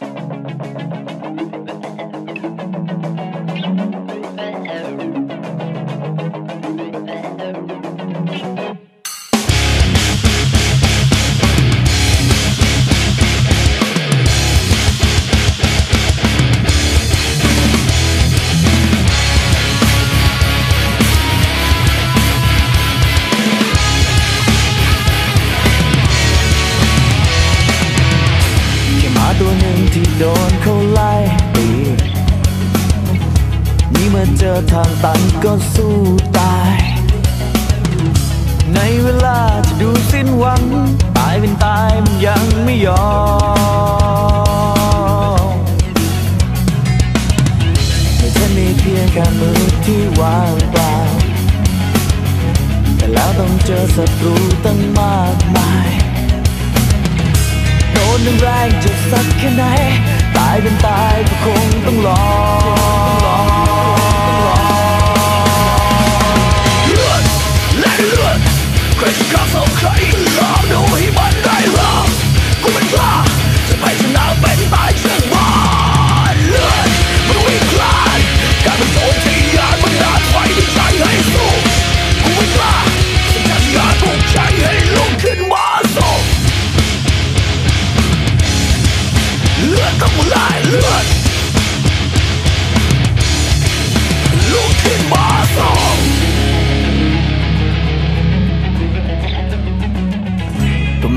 แที่โดนเขาไล่ตีนี่เมื่อเจอทางตันก็สู้ตาย ในเวลาที่ดูสิ้นหวัง ตายเป็นตายมันยังไม่ยอมไม่ใช่มีเพียงแค่มือที่ว่างเปล่า แต่แล้วต้องเจอศัตรูตั้งมากมาย นแรงจะสักแค่ไหน ตายเป็นตายก็คงต้องลอ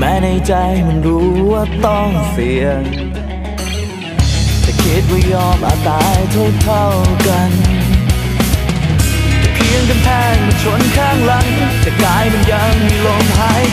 ม้ในใจมันรู้ว่าต้องเสี่ยง แต่คิดว่ายอมอาตายเท่าเท่ากันแต่เพียงกำแพงมันชนข้างหลัง แต่กายมันยังมีลมหาย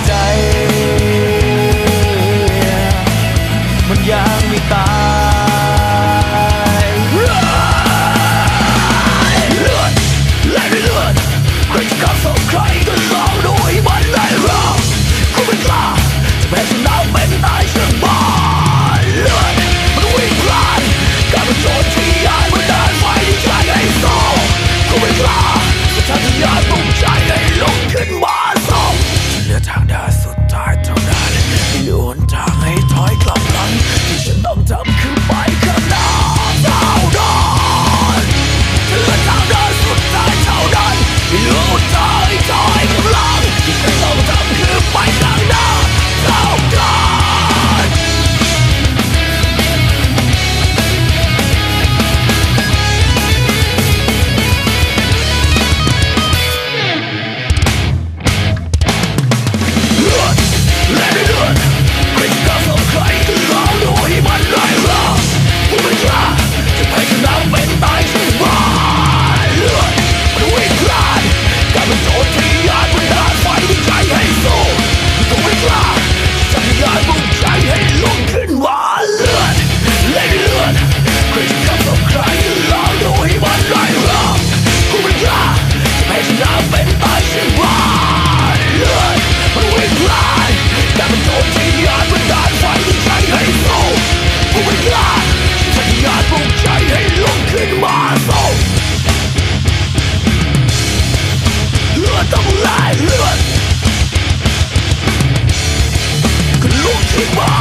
Ключ, ключ, ключ,